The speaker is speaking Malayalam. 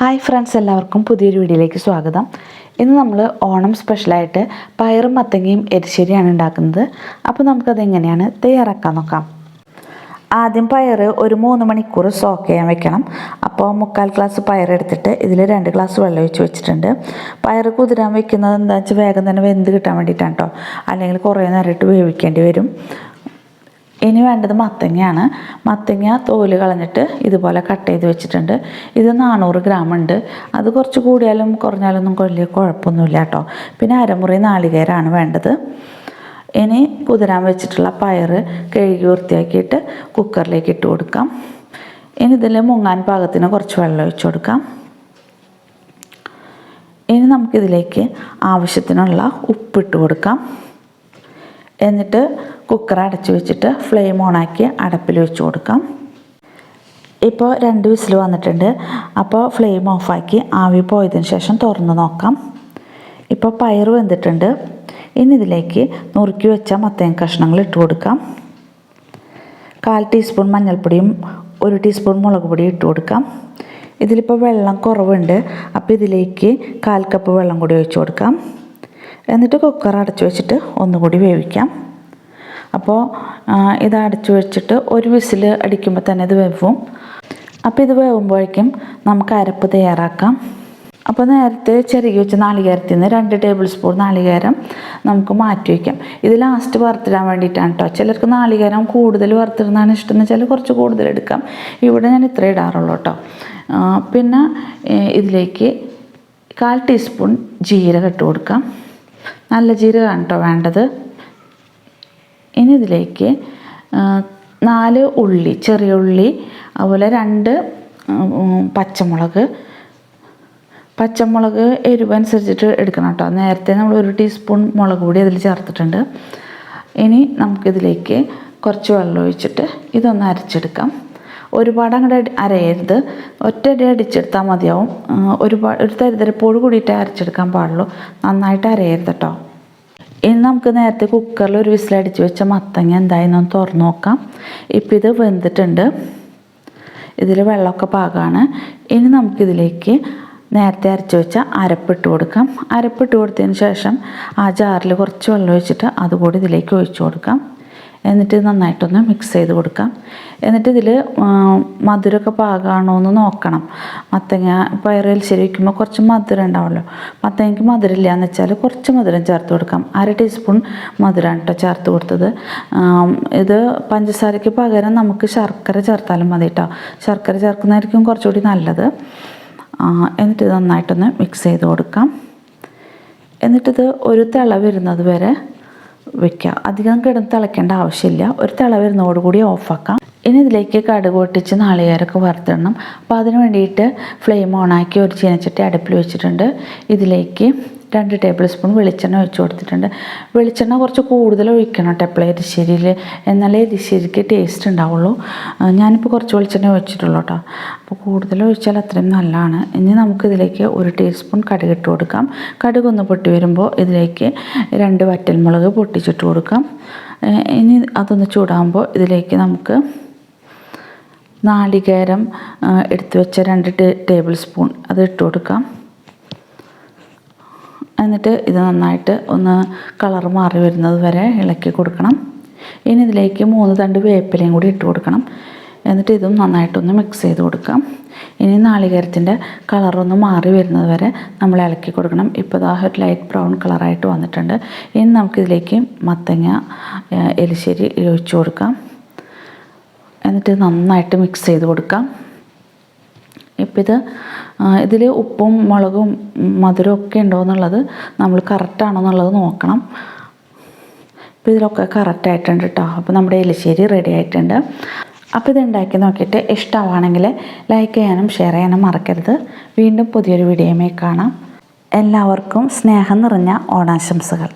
ഹായ് ഫ്രണ്ട്സ് എല്ലാവർക്കും പുതിയൊരു വീഡിയോയിലേക്ക് സ്വാഗതം. ഇന്ന് നമ്മൾ ഓണം സ്പെഷ്യലായിട്ട് പയറും മത്തങ്ങയും എരിശ്ശേരിയാണ് ഉണ്ടാക്കുന്നത്. അപ്പോൾ നമുക്കത് എങ്ങനെയാണ് തയ്യാറാക്കാൻ നോക്കാം. ആദ്യം പയർ ഒരു മൂന്ന് മണിക്കൂർ സോക്ക് ചെയ്യാൻ വെക്കണം. അപ്പോൾ മുക്കാൽ ഗ്ലാസ് പയർ എടുത്തിട്ട് ഇതിൽ രണ്ട് ഗ്ലാസ് വെള്ളം ഒഴിച്ച് വെച്ചിട്ടുണ്ട്. പയർ കുതിരാൻ വെക്കുന്നത് എന്താ വെച്ചാൽ വേഗം തന്നെ വെന്ത് കിട്ടാൻ വേണ്ടിയിട്ടാണ് കേട്ടോ അല്ലെങ്കിൽ കുറേ നേരമായിട്ട് വേവിക്കേണ്ടി വരും. ഇനി വേണ്ടത് മത്തങ്ങയാണ്. മത്തങ്ങ തോൽ കളഞ്ഞിട്ട് ഇതുപോലെ കട്ട് ചെയ്ത് വെച്ചിട്ടുണ്ട്. ഇത് നാനൂറ് ഗ്രാം ഉണ്ട്. അത് കുറച്ച് കൂടിയാലും കുറഞ്ഞാലൊന്നും വലിയ കുഴപ്പമൊന്നുമില്ല കേട്ടോ. പിന്നെ അരമുറി നാളികേരമാണ് വേണ്ടത്. ഇനി കുതിരാൻ വെച്ചിട്ടുള്ള പയർ കഴുകി വൃത്തിയാക്കിയിട്ട് കുക്കറിലേക്ക് ഇട്ട് കൊടുക്കാം. ഇനി ഇതിൽ മുങ്ങാൻ പാകത്തിന് കുറച്ച് വെള്ളം ഒഴിച്ചു കൊടുക്കാം. ഇനി നമുക്കിതിലേക്ക് ആവശ്യത്തിനുള്ള ഉപ്പിട്ട് കൊടുക്കാം. എന്നിട്ട് കുക്കർ അടച്ചു വെച്ചിട്ട് ഫ്ലെയിം ഓണാക്കി അടപ്പിൽ വെച്ച് കൊടുക്കാം. ഇപ്പോൾ രണ്ട് വിസിൽ വന്നിട്ടുണ്ട്. അപ്പോൾ ഫ്ലെയിം ഓഫാക്കി ആവി പോയതിന് ശേഷം തുറന്ന് നോക്കാം. ഇപ്പോൾ പയർ വെന്തിട്ടുണ്ട്. ഇനി ഇതിലേക്ക് നുറുക്കി വെച്ച മത്തങ്ങ കഷ്ണങ്ങൾ ഇട്ട് കൊടുക്കാം. കാൽ ടീസ്പൂൺ മഞ്ഞൾപ്പൊടിയും ഒരു ടീസ്പൂൺ മുളക് പൊടിയും ഇട്ട് കൊടുക്കാം. ഇതിലിപ്പോൾ വെള്ളം കുറവുണ്ട്. അപ്പോൾ ഇതിലേക്ക് കാൽ കപ്പ് വെള്ളം കൂടി ഒഴിച്ചു കൊടുക്കാം. എന്നിട്ട് കുക്കർ അടച്ചു വെച്ചിട്ട് ഒന്നുകൂടി വേവിക്കാം. അപ്പോൾ ഇത് അടച്ചു വെച്ചിട്ട് ഒരു വിസിൽ അടിക്കുമ്പോൾ തന്നെ ഇത് വേവും. അപ്പോൾ ഇത് വേവുമ്പോഴേക്കും നമുക്ക് അരപ്പ് തയ്യാറാക്കാം. അപ്പോൾ നേരത്തെ ചെറുകി വെച്ച നാളികേരത്തിൽ നിന്ന് രണ്ട് ടേബിൾ സ്പൂൺ നാളികേരം നമുക്ക് മാറ്റി വയ്ക്കാം ഇത് ലാസ്റ്റ് വറുത്തിടാൻ വേണ്ടിയിട്ടാണ് കേട്ടോ ചിലർക്ക് നാളികേരം കൂടുതൽ വറുത്തിടുന്നതാണ് ഇഷ്ടം എന്ന് വെച്ചാൽ കുറച്ച് കൂടുതൽ എടുക്കാം. ഇവിടെ ഞാൻ ഇത്ര ഇടാറുള്ളൂ കേട്ടോ പിന്നെ ഇതിലേക്ക് കാൽ ടീസ്പൂൺ ജീരകം ഇട്ട് കൊടുക്കാം. നല്ല ജീരകമാണ് കേട്ടോ വേണ്ടത്. ഇനി ഇതിലേക്ക് നാല് ഉള്ളി ചെറിയ ഉള്ളി അതുപോലെ രണ്ട് പച്ചമുളക്. പച്ചമുളക് എരിവനുസരിച്ചിട്ട് എടുക്കണം കേട്ടോ നേരത്തെ നമ്മൾ ഒരു ടീസ്പൂൺ മുളക് പൊടി അതിൽ ചേർത്തിട്ടുണ്ട്. ഇനി നമുക്കിതിലേക്ക് കുറച്ച് വെള്ളം ഒഴിച്ചിട്ട് ഇതൊന്ന് അരച്ചെടുക്കാം. ഒരുപാട് അങ്ങോട്ട് അരയരുത്. ഒറ്റയടി അടിച്ചെടുത്താൽ മതിയാവും. ഒരുപാട് ഒരു തരിതരപ്പോട് കൂടിയിട്ട് അരച്ചെടുക്കാൻ പാടുള്ളൂ. നന്നായിട്ട് അരയരുത് കേട്ടോ ഇനി നമുക്ക് നേരത്തെ കുക്കറിൽ ഒരു വിസിലടിച്ച് വെച്ച മത്തങ്ങ എന്തായെന്ന് തുറന്നു നോക്കാം. ഇപ്പം ഇത് വെന്തിട്ടുണ്ട്. ഇതിൽ വെള്ളമൊക്കെ പാകമാണ് ഇനി നമുക്കിതിലേക്ക് നേരത്തെ അരച്ച് വെച്ച അരപ്പിട്ട് കൊടുക്കാം. അരപ്പിട്ട് കൊടുത്തതിന് ശേഷം ആ ജാറിൽ കുറച്ച് വെള്ളം ഒഴിച്ചിട്ട് അതുകൂടി ഇതിലേക്ക് ഒഴിച്ചു കൊടുക്കാം. എന്നിട്ട് നന്നായിട്ടൊന്ന് മിക്സ് ചെയ്ത് കൊടുക്കാം. എന്നിട്ട് ഇതിൽ മധുരമൊക്കെ പാകമാണോ എന്ന് നോക്കണം. മത്തങ്ങ പയറിൽ ശരി വയ്ക്കുമ്പോൾ കുറച്ച് മധുരം ഉണ്ടാവുമല്ലോ മത്തങ്ങയ്ക്ക് മധുരമില്ല എന്ന് വെച്ചാൽ കുറച്ച് മധുരം ചേർത്ത് കൊടുക്കാം. അര ടീസ്പൂൺ മധുരമാണ് കേട്ടോ ചേർത്ത് കൊടുത്തത്. ഇത് പഞ്ചസാരയ്ക്ക് പകരം നമുക്ക് ശർക്കര ചേർത്താലും മതി കേട്ടോ ശർക്കര ചേർക്കുന്നതായിരിക്കും കുറച്ചുകൂടി നല്ലത്. എന്നിട്ട് ഇത് നന്നായിട്ടൊന്ന് മിക്സ് ചെയ്ത് കൊടുക്കാം. എന്നിട്ടിത് ഒരു തിള വരുന്നത് വരെ വെക്കുക അധികം കിടന്ന് തിളയ്ക്കേണ്ട ആവശ്യമില്ല. ഒരു തിള വരുന്നതോടുകൂടി ഓഫാക്കാം ഇനി ഇതിലേക്ക് കടുക് പൊട്ടിച്ച് നാളികേരൊക്കെ വറുത്തിടണം. അപ്പോൾ അതിന് വേണ്ടിയിട്ട് ഫ്ലെയിം ഓണാക്കി ഒരു ചീനച്ചട്ടി അടുപ്പിൽ വെച്ചിട്ടുണ്ട്. ഇതിലേക്ക് രണ്ട് ടേബിൾ സ്പൂൺ വെളിച്ചെണ്ണ ഒഴിച്ച് കൊടുത്തിട്ടുണ്ട്. വെളിച്ചെണ്ണ കുറച്ച് കൂടുതൽ ഒഴിക്കണം കേട്ടോ എപ്പോഴും എരിശ്ശേരിയിൽ എന്നാലേ എരിശ്ശേരിക്ക് ടേസ്റ്റ് ഉണ്ടാവുള്ളൂ. ഞാനിപ്പോൾ കുറച്ച് വെളിച്ചെണ്ണ ഒഴിച്ചിട്ടുള്ളൂ കേട്ടോ അപ്പോൾ കൂടുതൽ ഒഴിച്ചാൽ അത്രയും നല്ലതാണ്. ഇനി നമുക്കിതിലേക്ക് ഒരു ടീസ്പൂൺ കടുക് ഇട്ട് കൊടുക്കാം. കടുക് ഒന്ന് പൊട്ടി വരുമ്പോൾ ഇതിലേക്ക് രണ്ട് വറ്റൽമുളക് പൊട്ടിച്ചിട്ട് കൊടുക്കാം. ഇനി അതൊന്ന് ചൂടാകുമ്പോൾ ഇതിലേക്ക് നമുക്ക് നാളികേരം എടുത്തു വെച്ച രണ്ട് ടേബിൾ സ്പൂൺ അത് ഇട്ട് കൊടുക്കാം. എന്നിട്ട് ഇത് നന്നായിട്ട് ഒന്ന് കളർ മാറി വരുന്നത് വരെ ഇളക്കി കൊടുക്കണം. ഇനി ഇതിലേക്ക് മൂന്ന് തണ്ട് വേപ്പിലയും കൂടി ഇട്ട് കൊടുക്കണം. എന്നിട്ട് ഇതും നന്നായിട്ടൊന്ന് മിക്സ് ചെയ്ത് കൊടുക്കാം. ഇനി നാളികേരത്തിന്റെ കളറൊന്ന് മാറി വരുന്നത് വരെ നമ്മൾ ഇളക്കി കൊടുക്കണം. ഇപ്പോൾ ഇതാ ഒരു ലൈറ്റ് ബ്രൗൺ കളറായിട്ട് വന്നിട്ടുണ്ട്. ഇനി നമുക്കിതിലേക്ക് മത്തങ്ങ എലിശ്ശേരി ഒഴിച്ചു കൊടുക്കാം. എന്നിട്ട് നന്നായിട്ട് മിക്സ് ചെയ്ത് കൊടുക്കാം. ഇപ്പം ഇത് ഇതിൽ ഉപ്പും മുളകും മധുരവും ഒക്കെ ഉണ്ടോ എന്നുള്ളത് നമ്മൾ കറക്റ്റാണോ എന്നുള്ളത് നോക്കണം. ഇപ്പോൾ ഇതിലൊക്കെ കറക്റ്റായിട്ടുണ്ട് കേട്ടോ അപ്പോൾ നമ്മുടെ എലിശ്ശേരി റെഡി ആയിട്ടുണ്ട്. അപ്പോൾ ഇത് ഉണ്ടാക്കി നോക്കിയിട്ട് ഇഷ്ടമാണെങ്കിൽ ലൈക്ക് ചെയ്യാനും ഷെയർ ചെയ്യാനും മറക്കരുത്. വീണ്ടും പുതിയൊരു വീഡിയോയുമായി കാണാം. എല്ലാവർക്കും സ്നേഹം നിറഞ്ഞ ഓണാശംസകൾ.